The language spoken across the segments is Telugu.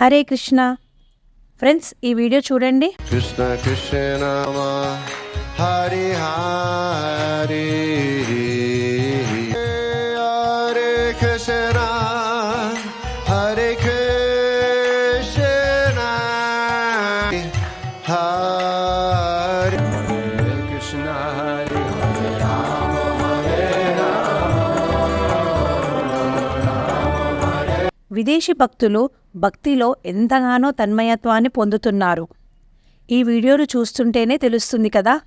హరే కృష్ణ. ఫ్రెండ్స్ ఈ వీడియో చూడండి. కృష్ణ కృష్ణ హరి హరి. విదేశీ భక్తులు భక్తిలో ఎంతగానో తన్మయత్వాన్ని పొందుతున్నారు. ఈ వీడియోను చూస్తుంటేనే తెలుస్తుంది కదా?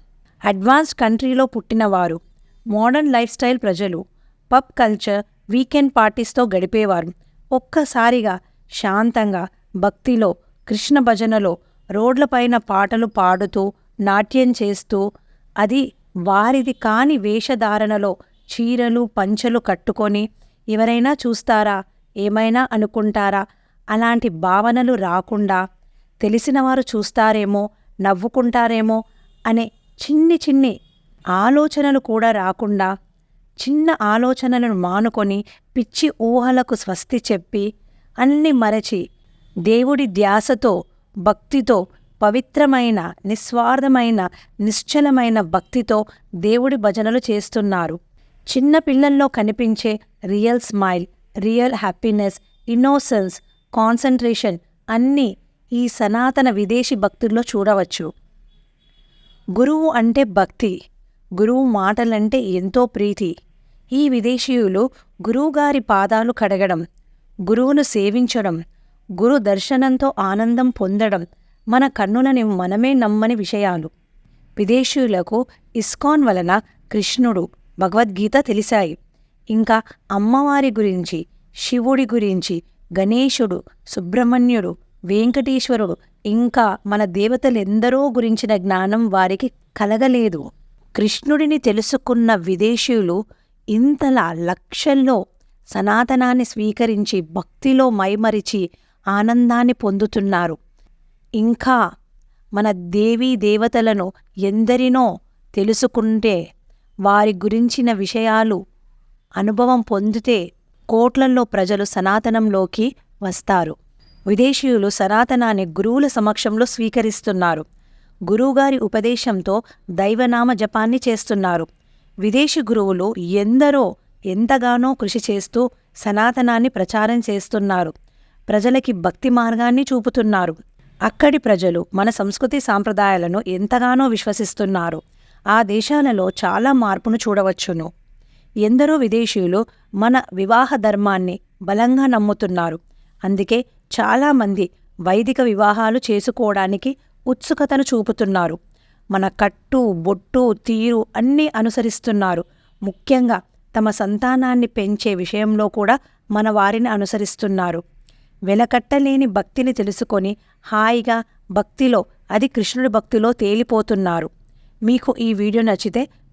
అడ్వాన్స్డ్ కంట్రీలో పుట్టినవారు. మోడర్న్ లైఫ్ స్టైల్ ప్రజలు. పబ్ కల్చర్ వీకెండ్ పార్టీస్తో గడిపేవారు. ఒక్కసారిగా శాంతంగా భక్తిలో కృష్ణ భజనలో రోడ్లపైన పాటలు పాడుతూ నాట్యం చేస్తూ అది వారిది కాని వేషధారణలో చీరలు పంచలు కట్టుకొని ఎవరైనా చూస్తారా? ఏమైనా అనుకుంటారా? అలాంటి భావనలు రాకుండా తెలిసినవారు చూస్తారేమో నవ్వుకుంటారేమో అనే చిన్ని చిన్ని ఆలోచనలు కూడా రాకుండా చిన్న ఆలోచనలను మానుకొని పిచ్చి ఊహలకు స్వస్తి చెప్పి అన్ని మరచి దేవుడి ధ్యాసతో భక్తితో పవిత్రమైన నిస్వార్థమైన నిశ్చలమైన భక్తితో దేవుడి భజనలు చేస్తున్నారు. చిన్న పిల్లల్లో కనిపించే real smile real happiness innocence concentration అన్నీ ఈ సనాతన విదేశీ భక్తుల్లో చూడవచ్చు. గురువు అంటే భక్తి. గురువు మాటలంటే ఎంతో ప్రీతి. ఈ విదేశీయులు గురువుగారి పాదాలు కడగడం గురువును సేవించడం గురు దర్శనంతో ఆనందం పొందడం మన కన్నులని మనమే నమ్మని విషయాలు. విదేశీయులకు ఇస్కాన్ వలన కృష్ణుడు భగవద్గీత తెలిసాయి ఇంకా అమ్మవారి గురించి శివుడి గురించి గణేశుడు సుబ్రహ్మణ్యుడు వెంకటేశ్వరుడు ఇంకా మన దేవతలెందరో గురించిన జ్ఞానం వారికి కలగలేదు. కృష్ణుడిని తెలుసుకున్న విదేశీయులు ఇంతలా లక్షల్లో సనాతనాన్ని స్వీకరించి భక్తిలో మైమరిచి ఆనందాన్ని పొందుతున్నారు. ఇంకా మన దేవీ దేవతలను ఎందరినో తెలుసుకుంటే వారి గురించిన విషయాలు అనుభవం పొందితే కోట్లల్లో ప్రజలు సనాతనంలోకి వస్తారు. విదేశీయులు సనాతనాన్ని గురువుల సమక్షంలో స్వీకరిస్తున్నారు. గురువుగారి ఉపదేశంతో దైవనామ జపాన్ని చేస్తున్నారు. విదేశీ గురువులు ఎందరో ఎంతగానో కృషి చేస్తూ సనాతనాన్ని ప్రచారం చేస్తున్నారు. ప్రజలకి భక్తి మార్గాన్ని చూపుతున్నారు. అక్కడి ప్రజలు మన సంస్కృతి సాంప్రదాయాలను ఎంతగానో విశ్వసిస్తున్నారు. ఆ దేశాలలో చాలా మార్పును చూడవచ్చును. ఎందరో విదేశీయులు మన వివాహ ధర్మాన్ని బలంగా నమ్ముతున్నారు. అందుకే చాలామంది వైదిక వివాహాలు చేసుకోవడానికి ఉత్సుకతను చూపుతున్నారు. మన కట్టు బొట్టు తీరు అన్నీ అనుసరిస్తున్నారు. ముఖ్యంగా తమ సంతానాన్ని పెంచే విషయంలో కూడా మన వారిని అనుసరిస్తున్నారు. వెలకట్టలేని భక్తిని తెలుసుకొని హాయిగా భక్తిలో అది కృష్ణుడి భక్తిలో తేలిపోతున్నారు. మీకు ఈ వీడియో నచ్చితే